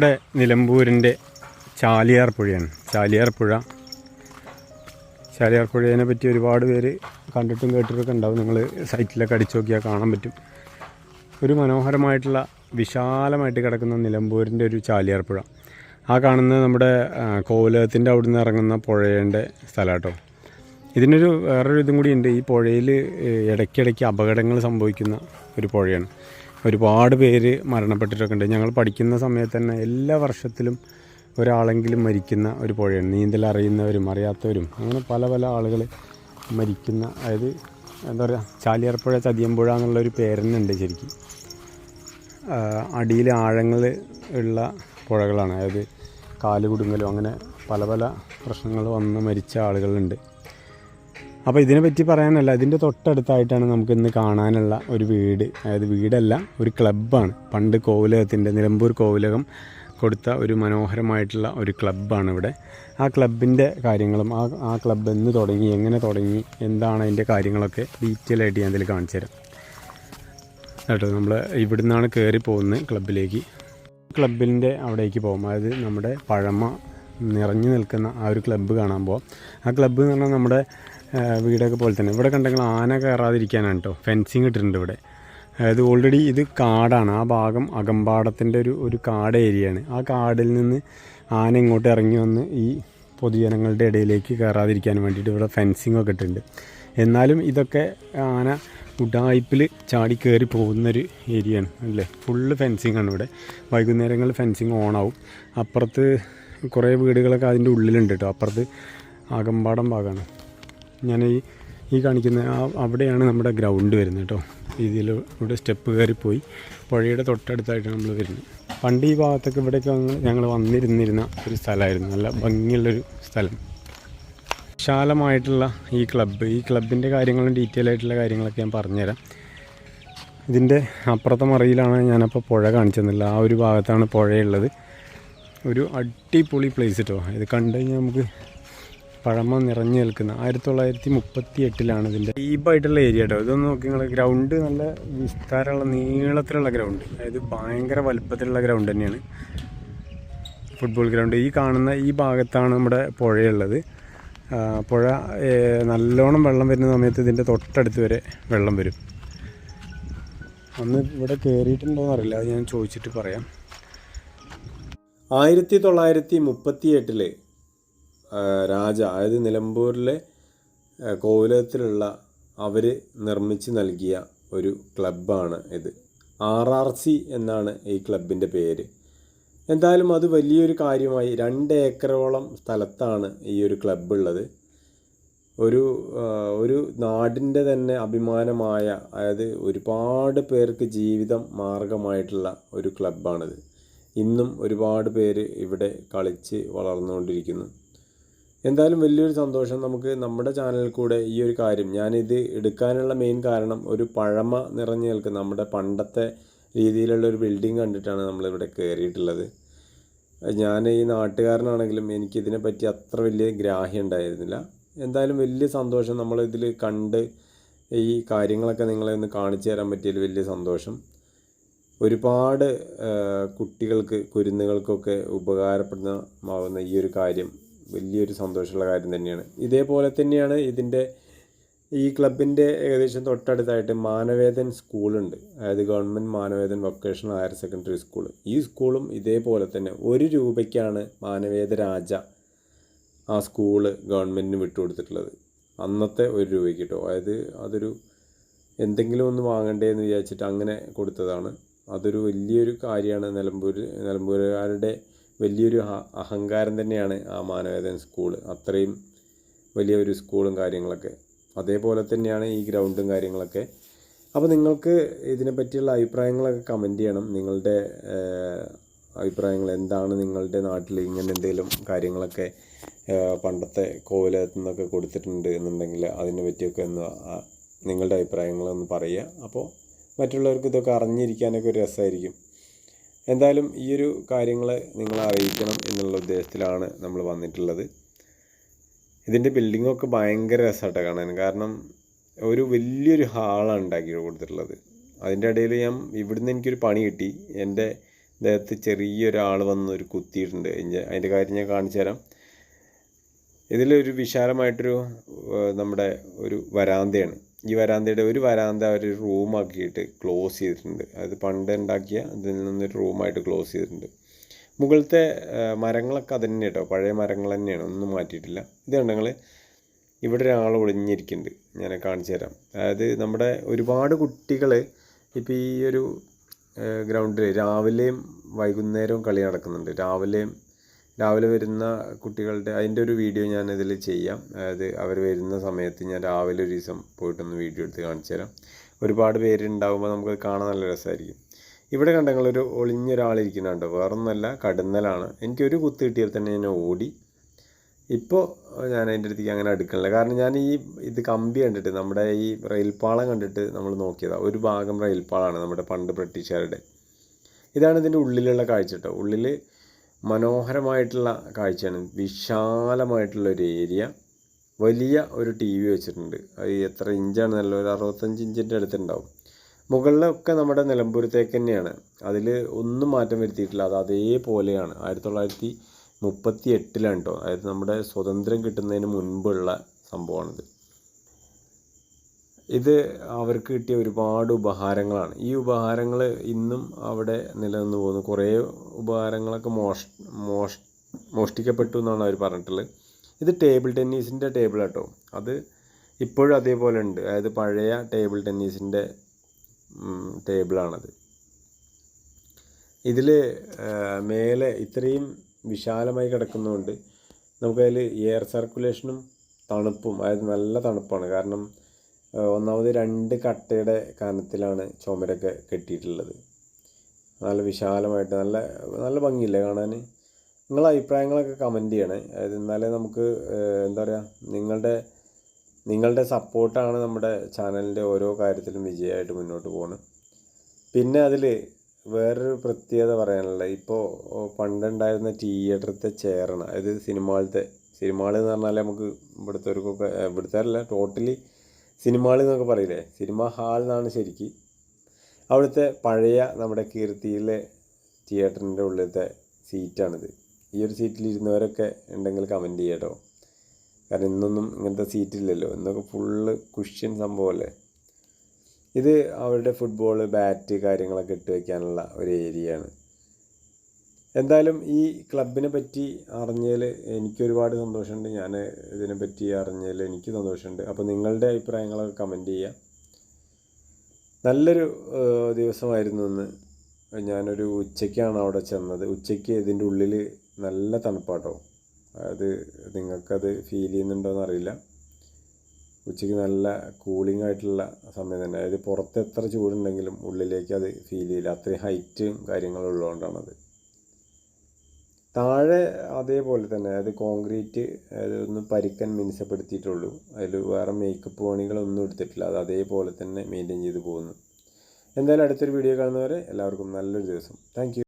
ഇവിടെ നിലമ്പൂരിന്റെ ചാലിയാർ പുഴയാണ്. ചാലിയാർ പുഴ. ചാലിയാർ പുഴയെ പറ്റി ഒരുപാട് പേര് കണ്ടിട്ടും കേട്ടിട്ടൊക്കെ ഉണ്ടാവും. നിങ്ങൾ സൈറ്റിലൊക്കെ അടിച്ചു നോക്കിയാൽ കാണാൻ പറ്റും. ഒരു മനോഹരമായിട്ടുള്ള വിശാലമായിട്ട് കിടക്കുന്ന നിലമ്പൂരിന്റെ ഒരു ചാലിയാർ പുഴ. ആ കാണുന്നത് നമ്മുടെ കോലത്തിന്റെ അവിടുന്ന് ഇറങ്ങുന്ന പുഴയുടെ സ്ഥലം കേട്ടോ ഇതിനൊരു വേറൊരു ഇതും കൂടി ഉണ്ട്. ഈ പുഴയിൽ ഇടയ്ക്കിടയ്ക്ക് അപകടങ്ങൾ സംഭവിക്കുന്ന ഒരു പുഴയാണ്. ഒരുപാട് പേര് മരണപ്പെട്ടിട്ടൊക്കെ ഉണ്ട്. ഞങ്ങൾ പഠിക്കുന്ന സമയത്ത് തന്നെ എല്ലാ വർഷത്തിലും ഒരാളെങ്കിലും മരിക്കുന്ന ഒരു പുഴയാണ്. നീന്തൽ അറിയുന്നവരും അറിയാത്തവരും അങ്ങനെ പല പല ആളുകൾ മരിക്കുന്ന അതായത് എന്താ പറയുക ചാലിയാർപ്പുഴ ചതിയമ്പുഴ എന്നുള്ളൊരു പേരെന്നുണ്ട് ശരിക്കും. അടിയിൽ ആഴങ്ങൾ ഉള്ള പുഴകളാണ്. അതായത് കാൽ കുടുങ്ങലും അങ്ങനെ പല പല പ്രശ്നങ്ങൾ വന്ന് മരിച്ച ആളുകളുണ്ട്. അപ്പോൾ ഇതിനെപ്പറ്റി പറയാനല്ല ഇതിന്റെ തൊട്ടടുത്തായിട്ടാണ് നമുക്ക് ഇന്ന് കാണാനുള്ള ഒരു വീട്. അതായത് വീടല്ല ഒരു ക്ലബ്ബാണ്. പണ്ട് കോവിലകത്തിന്റെ നിലമ്പൂർ കോവിലകം കൊടുത്ത ഒരു മനോഹരമായിട്ടുള്ള ഒരു ക്ലബ്ബാണ് ഇവിടെ. ആ ക്ലബിന്റെ കാര്യങ്ങളും ആ ആ ക്ലബ്ബ് എന്ന് തുടങ്ങി എങ്ങനെ തുടങ്ങി എന്താണ് അതിന്റെ കാര്യങ്ങളൊക്കെ ഡീറ്റെയിൽ ആയിട്ട് ഞാൻ ഇതിൽ കാണിച്ചു തരാം. കേട്ടോ നമ്മൾ ഇവിടെ നിന്നാണ് കയറി പോകുന്നത് ക്ലബിലേക്ക് ക്ലബിന്റെ അവിടേക്ക് പോകും. അതായത് നമ്മുടെ പഴമ നിറഞ്ഞു നിൽക്കുന്ന ആ ഒരു ക്ലബ്ബ് കാണാൻ പോവാം ആ ക്ലബ്ബ് എന്ന് പറഞ്ഞാൽ നമ്മുടെ വീടൊക്കെ പോലെ തന്നെ. ഇവിടെ കണ്ടെങ്കിൽ ആന കയറാതിരിക്കാനാണ് കേട്ടോ ഫെൻസിങ് ഇട്ടിട്ടുണ്ട് ഇവിടെ. അതായത് ഓൾറെഡി ഇത് കാടാണ്. ആ ഭാഗം അകമ്പാടത്തിന്റെ ഒരു ഒരു കാട് ഏരിയയാണ് ആ കാടിൽ നിന്ന് ആന ഇങ്ങോട്ട് ഇറങ്ങി വന്ന് ഈ പൊതുജനങ്ങളുടെ ഇടയിലേക്ക് കയറാതിരിക്കാൻ വേണ്ടിയിട്ട് ഇവിടെ ഫെൻസിങ് ഒക്കെ ഇട്ടിട്ടുണ്ട്. എന്നാലും ഇതൊക്കെ ആന ഉഡായിപ്പിൽ ചാടി കയറി പോകുന്നൊരു ഏരിയയാണ് അല്ലേ? ഫുള്ള് ഫെൻസിങ് ആണ് ഇവിടെ. വൈകുന്നേരങ്ങളിൽ ഫെൻസിങ് ഓണാവും അപ്പുറത്ത് കുറേ വീടുകളൊക്കെ അതിന്റെ ഉള്ളിലുണ്ട് കേട്ടോ അപ്പുറത്ത് ആകമ്പാടം ഭാഗമാണ് ഞാൻ ഈ ഈ കാണിക്കുന്ന അവിടെയാണ് നമ്മുടെ ഗ്രൗണ്ട് വരുന്നത് കേട്ടോ ഇതിൽ ഇവിടെ സ്റ്റെപ്പ് കയറിപ്പോയി. പുഴയുടെ തൊട്ടടുത്തായിട്ടാണ് നമ്മൾ വരുന്നത്. പണ്ട് ഈ ഭാഗത്തൊക്കെ ഇവിടെയൊക്കെ ഞങ്ങൾ വന്നിരുന്നിരുന്ന ഒരു സ്ഥലമായിരുന്നു. നല്ല ഭംഗിയുള്ളൊരു സ്ഥലം. വിശാലമായിട്ടുള്ള ഈ ക്ലബ്ബ് ഈ ക്ലബിന്റെ കാര്യങ്ങളും ഡീറ്റെയിൽ ആയിട്ടുള്ള കാര്യങ്ങളൊക്കെ ഞാൻ പറഞ്ഞുതരാം. ഇതിന്റെ അപ്പുറത്തെ മറയിലാണ് ഞാനപ്പോൾ പുഴ കാണിച്ചു തന്നില്ല ആ ഒരു ഭാഗത്താണ് പുഴയുള്ളത്. ഒരു അടിപൊളി പ്ലേസ് കേട്ടോ ഇത് കണ്ടു കഴിഞ്ഞാൽ നമുക്ക് പഴമ നിറഞ്ഞു നിൽക്കുന്ന ആയിരത്തി തൊള്ളായിരത്തി മുപ്പത്തി എട്ടിലാണ് ഇതിന്റെ ഡീപ്പായിട്ടുള്ള ഏരിയ കേട്ടോ ഇതൊന്ന് നോക്കി നിങ്ങൾ ഗ്രൗണ്ട് നല്ല വിസ്താരമുള്ള നീളത്തിലുള്ള ഗ്രൗണ്ട് അതായത് ഭയങ്കര വലുപ്പത്തിലുള്ള ഗ്രൗണ്ട് തന്നെയാണ്. ഫുട്ബോൾ ഗ്രൗണ്ട് ഈ കാണുന്ന ഈ ഭാഗത്താണ് നമ്മുടെ പുഴയുള്ളത്. പുഴ നല്ലോണം വെള്ളം വരുന്ന സമയത്ത് ഇതിന്റെ തൊട്ടടുത്ത് വരെ വെള്ളം വരും. അന്ന് ഇവിടെ കയറിയിട്ടുണ്ടോ എന്നറിയില്ല അത് ഞാൻ ചോദിച്ചിട്ട് പറയാം. ആയിരത്തി തൊള്ളായിരത്തി മുപ്പത്തി രാജ അതായത് നിലമ്പൂരിലെ കോവിലത്തിലുള്ള അവർ നിർമ്മിച്ച് നൽകിയ ഒരു ക്ലബ്ബാണ് ഇത്. ആർ ആർ സി എന്നാണ് ഈ ക്ലബിന്റെ പേര്. എന്തായാലും അത് വലിയൊരു കാര്യമായി രണ്ട് ഏക്കറോളം സ്ഥലത്താണ് ഈ ഒരു ക്ലബ്ബ് ഉള്ളത് ഒരു ഒരു നാടിന്റെ തന്നെ അഭിമാനമായ അതായത് ഒരുപാട് പേർക്ക് ജീവിതം മാർഗമായിട്ടുള്ള ഒരു ക്ലബ്ബാണിത്. ഇന്നും ഒരുപാട് പേര് ഇവിടെ കളിച്ച് വളർന്നുകൊണ്ടിരിക്കുന്നു. എന്തായാലും വലിയൊരു സന്തോഷം നമുക്ക് നമ്മുടെ ചാനലിൽ കൂടെ ഈ ഒരു കാര്യം ഞാനിത് എടുക്കാനുള്ള മെയിൻ കാരണം ഒരു പഴമ നിറഞ്ഞു നിൽക്കുന്ന നമ്മുടെ പണ്ടത്തെ രീതിയിലുള്ള ഒരു ബിൽഡിംഗ് കണ്ടിട്ടാണ് നമ്മളിവിടെ കയറിയിട്ടുള്ളത്. ഞാൻ ഈ നാട്ടുകാരനാണെങ്കിലും എനിക്കിതിനെ പറ്റി അത്ര വലിയ ഗ്രാഹ്യം ഉണ്ടായിരുന്നില്ല. എന്തായാലും വലിയ സന്തോഷം നമ്മളിതിൽ കണ്ട് ഈ കാര്യങ്ങളൊക്കെ നിങ്ങളെ ഒന്ന് കാണിച്ചു തരാൻ പറ്റിയതിൽ വലിയ സന്തോഷം. ഒരുപാട് കുട്ടികൾക്ക് കുരുന്നുകൾക്കൊക്കെ ഉപകാരപ്രദമാവുന്ന ഈ ഒരു കാര്യം വലിയൊരു സന്തോഷമുള്ള കാര്യം തന്നെയാണ്. ഇതേപോലെ തന്നെയാണ് ഇതിന്റെ ഈ ക്ലബിന്റെ ഏകദേശം തൊട്ടടുത്തായിട്ട് മാനവേദൻ സ്കൂളുണ്ട്. അതായത് government Manavedan vocational higher secondary school. ഈ സ്കൂളും ഇതേപോലെ തന്നെ ഒരു രൂപയ്ക്കാണ് മാനവേദ രാജ ആ സ്കൂൾ ഗവൺമെന്റിന് വിട്ടുകൊടുത്തിട്ടുള്ളത്. അന്നത്തെ ഒരു രൂപയ്ക്ക് കേട്ടോ. അതായത് അതൊരു എന്തെങ്കിലും ഒന്ന് വാങ്ങണ്ടേ എന്ന് വിചാരിച്ചിട്ട് അങ്ങനെ കൊടുത്തതാണ്. അതൊരു വലിയൊരു കാര്യമാണ്. നിലമ്പൂർ നിലമ്പൂരുകാരുടെ വലിയൊരു അഹങ്കാരം തന്നെയാണ് ആ മാനവേദൻ സ്കൂൾ അത്രയും വലിയ ഒരു സ്കൂളും കാര്യങ്ങളൊക്കെ. അതേപോലെ തന്നെയാണ് ഈ ഗ്രൗണ്ടും കാര്യങ്ങളൊക്കെ. അപ്പോൾ നിങ്ങൾക്ക് ഇതിനെ പറ്റിയുള്ള അഭിപ്രായങ്ങളൊക്കെ കമന്റ് ചെയ്യണം. നിങ്ങളുടെ അഭിപ്രായങ്ങൾ എന്താണ്? നിങ്ങളുടെ നാട്ടിൽ ഇങ്ങനെ എന്തെങ്കിലും കാര്യങ്ങളൊക്കെ പണ്ടത്തെ കോവിലകത്തു നിന്നൊക്കെ കൊടുത്തിട്ടുണ്ട് എന്നുണ്ടെങ്കിൽ അതിനെ പറ്റിയൊക്കെ ഒന്ന് നിങ്ങളുടെ അഭിപ്രായങ്ങളൊന്ന് പറയുക. അപ്പോൾ മറ്റുള്ളവർക്ക് ഇതൊക്കെ അറിഞ്ഞിരിക്കാനൊക്കെ ഒരു രസമായിരിക്കും. എന്തായാലും ഈ ഒരു കാര്യങ്ങൾ നിങ്ങളെ അറിയിക്കണം എന്നുള്ള ഉദ്ദേശത്തിലാണ് നമ്മൾ വന്നിട്ടുള്ളത്. ഇതിന്റെ ബിൽഡിങ്ങൊക്കെ ഭയങ്കര രസമായിട്ടാണ് കാണാൻ. കാരണം ഒരു വലിയൊരു ഹാളാണ് ഉണ്ടാക്കി കൊടുത്തിട്ടുള്ളത്. അതിന്റെ ഇടയിൽ ഞാൻ ഇവിടുന്ന് എനിക്കൊരു പണി കിട്ടി. എന്റെ ദേഹത്ത് ചെറിയൊരാൾ വന്ന് ഒരു കുത്തിയിട്ടുണ്ട്. അതിന്റെ കാര്യം ഞാൻ കാണിച്ചു തരാം. ഇതിലൊരു വിശാലമായിട്ടൊരു നമ്മുടെ ഒരു വരാന്തയാണ്. ഈ വരാന്തയുടെ ഒരു വരാന്ത അവർ റൂമാക്കിയിട്ട് ക്ലോസ് ചെയ്തിട്ടുണ്ട്. അത് പണ്ട് ഉണ്ടാക്കിയ ഇതിൽ നിന്നൊരു റൂമായിട്ട് ക്ലോസ് ചെയ്തിട്ടുണ്ട്. മുകളിലത്തെ മരങ്ങളൊക്കെ അത് തന്നെ കേട്ടോ പഴയ മരങ്ങൾ തന്നെയാണ്. ഒന്നും മാറ്റിയിട്ടില്ല. ഇത് കണ്ടോ നിങ്ങൾ ഇവിടെ ഒരാൾ ഒളിഞ്ഞിരിക്കുന്നുണ്ട്. ഞാൻ കാണിച്ചു തരാം. അതായത് നമ്മുടെ ഒരുപാട് കുട്ടികൾ ഇപ്പോൾ ഈ ഒരു ഗ്രൗണ്ടിൽ രാവിലെയും വൈകുന്നേരവും കളി നടക്കുന്നുണ്ട്. രാവിലെയും രാവിലെ വരുന്ന കുട്ടികളുടെ അതിന്റെ ഒരു വീഡിയോ ഞാൻ ഇതിൽ ചെയ്യാം. അതായത് അവർ വരുന്ന സമയത്ത് ഞാൻ രാവിലെ ഒരു ദിവസം പോയിട്ടൊന്ന് വീഡിയോ എടുത്ത് കാണിച്ചു തരാം. ഒരുപാട് പേരുണ്ടാകുമ്പോൾ നമുക്ക് കാണാൻ നല്ല രസമായിരിക്കും. ഇവിടെ കണ്ട നിങ്ങളൊരു ഒളിഞ്ഞൊരാളിരിക്കുന്നുണ്ടോ. വേറൊന്നല്ല കടുന്നലാണ്. എനിക്കൊരു കുത്ത് കിട്ടിയാൽ തന്നെ ഞാൻ ഓടി. ഇപ്പോൾ ഞാൻ അതിന്റെ അടുത്തേക്ക് അങ്ങനെ അടുക്കണില്ല. കാരണം ഞാൻ ഈ ഇത് കമ്പി കണ്ടിട്ട് നമ്മുടെ ഈ റെയിൽപാളം കണ്ടിട്ട് നമ്മൾ നോക്കിയതാണ് ഒരു ഭാഗം റെയിൽപാളമാണ് നമ്മുടെ പണ്ട് ബ്രിട്ടീഷുകാരുടെ. ഇതാണ് ഇതിന്റെ ഉള്ളിലുള്ള കാഴ്ച കേട്ടോ. ഉള്ളിൽ മനോഹരമായിട്ടുള്ള കാഴ്ചയാണ്. വിശാലമായിട്ടുള്ള ഒരു ഏരിയ. വലിയ ഒരു ടി വി വെച്ചിട്ടുണ്ട്. അത് എത്ര ഇഞ്ചാണ് നല്ല ഒരു അറുപത്തഞ്ച് ഇഞ്ചിന്റെ അടുത്തുണ്ടാവും. മുകളിലൊക്കെ നമ്മുടെ നിലമ്പൂരത്തേക്ക് തന്നെയാണ്. അതിൽ ഒന്നും മാറ്റം വരുത്തിയിട്ടില്ല. അത് അതേപോലെയാണ്. ആയിരത്തി തൊള്ളായിരത്തി മുപ്പത്തി എട്ടിലാണ് കേട്ടോ. അതായത് നമ്മുടെ സ്വതന്ത്രം കിട്ടുന്നതിന് മുൻപുള്ള സംഭവമാണിത്. ഇത് അവർക്ക് കിട്ടിയ ഒരുപാട് ഉപഹാരങ്ങളാണ്. ഈ ഉപഹാരങ്ങൾ ഇന്നും അവിടെ നിലനിന്ന് പോകുന്നു. കുറേ ഉപഹാരങ്ങളൊക്കെ മോഷ മോഷ മോഷ്ടിക്കപ്പെട്ടു എന്നാണ് അവർ പറഞ്ഞിട്ടുള്ളത്. ഇത് ടേബിൾ ടെന്നീസിന്റെ ടേബിൾ കേട്ടോ അത് ഇപ്പോഴും അതേപോലെ ഉണ്ട്. അതായത് പഴയ ടേബിൾ ടെന്നീസിന്റെ ടേബിളാണത്. ഇതിൽ മേലെ ഇത്രയും വിശാലമായി കിടക്കുന്നതുകൊണ്ട് നമുക്കതിൽ എയർ സർക്കുലേഷനും തണുപ്പും അതായത് നല്ല തണുപ്പാണ്. കാരണം ഒന്നാമത് രണ്ട് കട്ടയുടെ കനത്തിലാണ് ചുമരൊക്കെ കെട്ടിയിട്ടുള്ളത്. നല്ല വിശാലമായിട്ട് നല്ല നല്ല ഭംഗിയില്ലേ കാണാൻ? നിങ്ങളെ അഭിപ്രായങ്ങളൊക്കെ കമന്റ് ചെയ്യണേ. അതായത് എന്നാലേ നമുക്ക് എന്താ പറയുക നിങ്ങളുടെ നിങ്ങളുടെ സപ്പോർട്ടാണ് നമ്മുടെ ചാനലിന്റെ ഓരോ കാര്യത്തിലും വിജയമായിട്ട് മുന്നോട്ട് പോകുന്നത് പിന്നെ അതിൽ വേറൊരു പ്രത്യേകത പറയാനുള്ളത്. ഇപ്പോൾ പണ്ടുണ്ടായിരുന്ന തിയേറ്ററത്തെ ചെയറാണ് അതായത് സിനിമാളത്തെ സിനിമാൾ എന്ന് പറഞ്ഞാൽ നമുക്ക് ഇവിടുത്തെവർക്കൊക്കെ ഇവിടുത്തെ അല്ല ടോട്ടലി സിനിമാൾ എന്നൊക്കെ പറയില്ലേ? സിനിമ ഹാൾ എന്നാണ് ശരിക്ക്. അവിടുത്തെ പഴയ നമ്മുടെ കീർത്തിയിലെ തിയേറ്ററിന്റെ ഉള്ളിലത്തെ സീറ്റാണിത്. ഈ ഒരു സീറ്റിൽ ഇരുന്നവരൊക്കെ ഉണ്ടെങ്കിൽ കമന്റ് ചെയ്യട്ടോ. കാരണം ഇന്നൊന്നും ഇങ്ങനത്തെ സീറ്റില്ലല്ലോ. ഇന്നൊക്കെ ഫുള്ള് കുഷ്യൻ സംഭവമല്ലേ ഇത് അവരുടെ ഫുട്ബോൾ ബാറ്റ് കാര്യങ്ങളൊക്കെ ഇട്ട് വയ്ക്കാനുള്ള ഒരു ഏരിയയാണ് എന്തായാലും ഈ ക്ലബിനെ പറ്റി അറിഞ്ഞതിൽ എനിക്കൊരുപാട് സന്തോഷമുണ്ട്. ഞാൻ ഇതിനെ പറ്റി അറിഞ്ഞതിൽ എനിക്ക് സന്തോഷമുണ്ട്. അപ്പോൾ നിങ്ങളുടെ അഭിപ്രായങ്ങളൊക്കെ കമന്റ് ചെയ്യുക. നല്ലൊരു ദിവസമായിരുന്നു ഇന്ന്. ഞാനൊരു ഉച്ചയ്ക്കാണ് അവിടെ ചെന്നത്. ഉച്ചയ്ക്ക് ഇതിന്റെ ഉള്ളിൽ നല്ല തണുപ്പാട്ടോ. അത് നിങ്ങൾക്കത് ഫീൽ ചെയ്യുന്നുണ്ടോയെന്ന് അറിയില്ല. ഉച്ചയ്ക്ക് നല്ല കൂളിംഗ് ആയിട്ടുള്ള സമയം തന്നെ. അതായത് പുറത്ത് എത്ര ചൂടുണ്ടെങ്കിലും ഉള്ളിലേക്ക് അത് ഫീൽ ചെയ്യില്ല. അത്രയും ഹൈറ്റും കാര്യങ്ങളും ഉള്ളതുകൊണ്ടാണത്. താഴെ അതേപോലെ തന്നെ അതായത് കോൺക്രീറ്റ് അതായത് ഒന്ന് പരിക്കൻ മിനുസപ്പെടുത്തിയിട്ടുള്ളൂ. അതിൽ വേറെ മേക്കപ്പ് പണികളൊന്നും എടുത്തിട്ടില്ല. അത് അതേപോലെ തന്നെ മെയിന്റെയിൻ ചെയ്ത് പോകുന്നു. എന്തായാലും അടുത്തൊരു വീഡിയോ കാണുന്നവരെ എല്ലാവർക്കും നല്ലൊരു ദിവസം. താങ്ക്